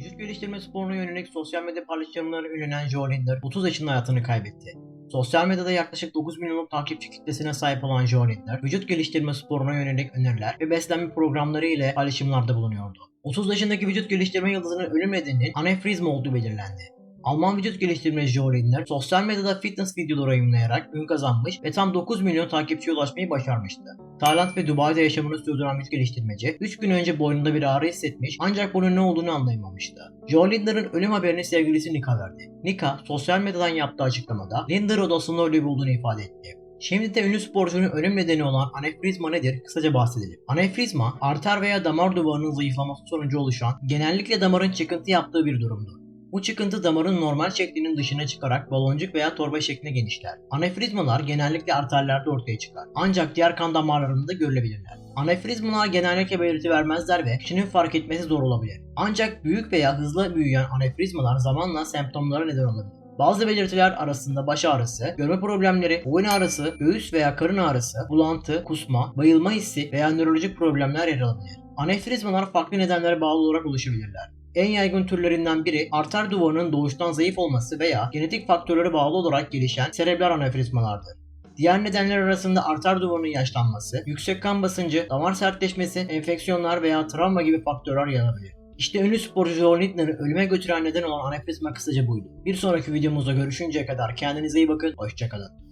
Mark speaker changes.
Speaker 1: Vücut geliştirme sporuna yönelik sosyal medya paylaşımları ünlenen Joe Linder 30 yaşında hayatını kaybetti. Sosyal medyada yaklaşık 9 milyonluk takipçi kitlesine sahip olan Joe Linder, vücut geliştirme sporuna yönelik öneriler ve beslenme programları ile paylaşımlarda bulunuyordu. 30 yaşındaki vücut geliştirme yıldızının ölüm nedeninin anevrizma olduğu belirlendi. Alman vücut geliştirmeci Joe sosyal medyada fitness videoları yayınlayarak ün kazanmış ve tam 9 milyon takipçiye ulaşmayı başarmıştı. Tayland ve Dubai'de yaşamını sürdüren vücut geliştirmeci 3 gün önce boynunda bir ağrı hissetmiş ancak bunun ne olduğunu anlayamamıştı. Joe Linder'ın ölüm haberini sevgilisi Nika verdi. Nika sosyal medyadan yaptığı açıklamada Linder odasında ölü bulduğunu ifade etti. Şimdi de ünlü sporcunun ölüm nedeni olan anevrizma nedir kısaca bahsedelim. Anevrizma, arter veya damar duvarının zayıflaması sonucu oluşan, genellikle damarın çıkıntı yaptığı bir durumdur. Bu çıkıntı damarın normal şeklinin dışına çıkarak baloncuk veya torba şeklinde genişler. Anevrizmalar genellikle arterlerde ortaya çıkar. Ancak diğer kan damarlarında görülebilirler. Anevrizmalar genellikle belirti vermezler ve kişinin fark etmesi zor olabilir. Ancak büyük veya hızlı büyüyen anevrizmalar zamanla semptomlara neden olabilir. Bazı belirtiler arasında baş ağrısı, görme problemleri, boyun ağrısı, göğüs veya karın ağrısı, bulantı, kusma, bayılma hissi veya nörolojik problemler yer alabilir. Anevrizmalar farklı nedenlere bağlı olarak oluşabilirler. En yaygın türlerinden biri arter duvarının doğuştan zayıf olması veya genetik faktörlere bağlı olarak gelişen serebral anevrizmalardır. Diğer nedenler arasında arter duvarının yaşlanması, yüksek kan basıncı, damar sertleşmesi, enfeksiyonlar veya travma gibi faktörler yer alabilir. İşte ünlü sporcu Joe Lindner'ı ölüme götüren neden olan anevrizma kısaca buydu. Bir sonraki videomuzda görüşünceye kadar kendinize iyi bakın, hoşçakalın.